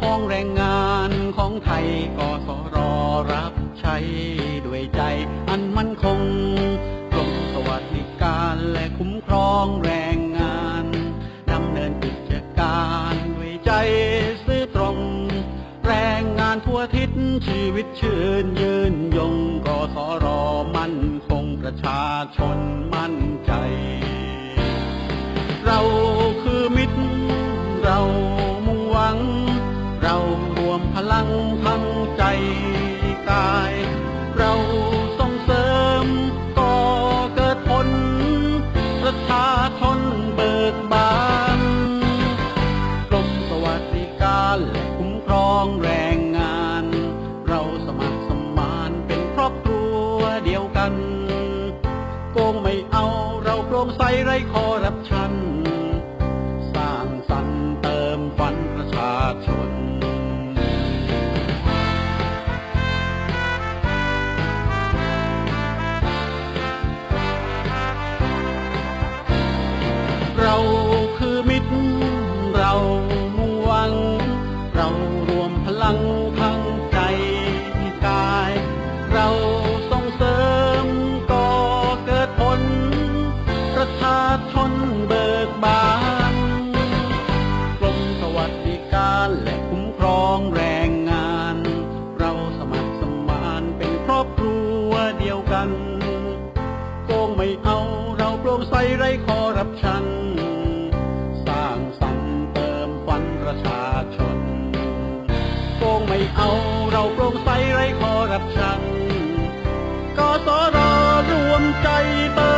ของแรงงานของไทยกสรรับใช้ด้วยใจอันมั่นคงกรมสวัสดิการและคุ้มครองแรงงานดำเนินกิจการด้วยใจซื่อตรง แรงงานทั่วทิศชีวิตชื่นยืนยงกสรมั่นคงประชาชนมั่นใจ เรา งทั้งใจกาย เราส่งเสริมก่อเกิดผลประชาชนเบิกบานกรมสวัสดิการและคุ้มครองแรงงาน เราสมัครสมานเป็นครอบครัวเดียวกัน โกงไม่เอาเราโปร่งใสไร้คอร์รัปชั เรารวมพลังทั้งใจกาย เราส่งเสริมก่อเกิดผล ประชาชนเบิกบานกรมสวัสดิการและคุ้มครองแรงงาน เราสมัครสมานเป็นครอบครัวเดียวกันโกงไม่เอาเราโปร่งใสไร้คอ เอาเราโปร่งใสไร้คอรับชันกสรรวมใจเติ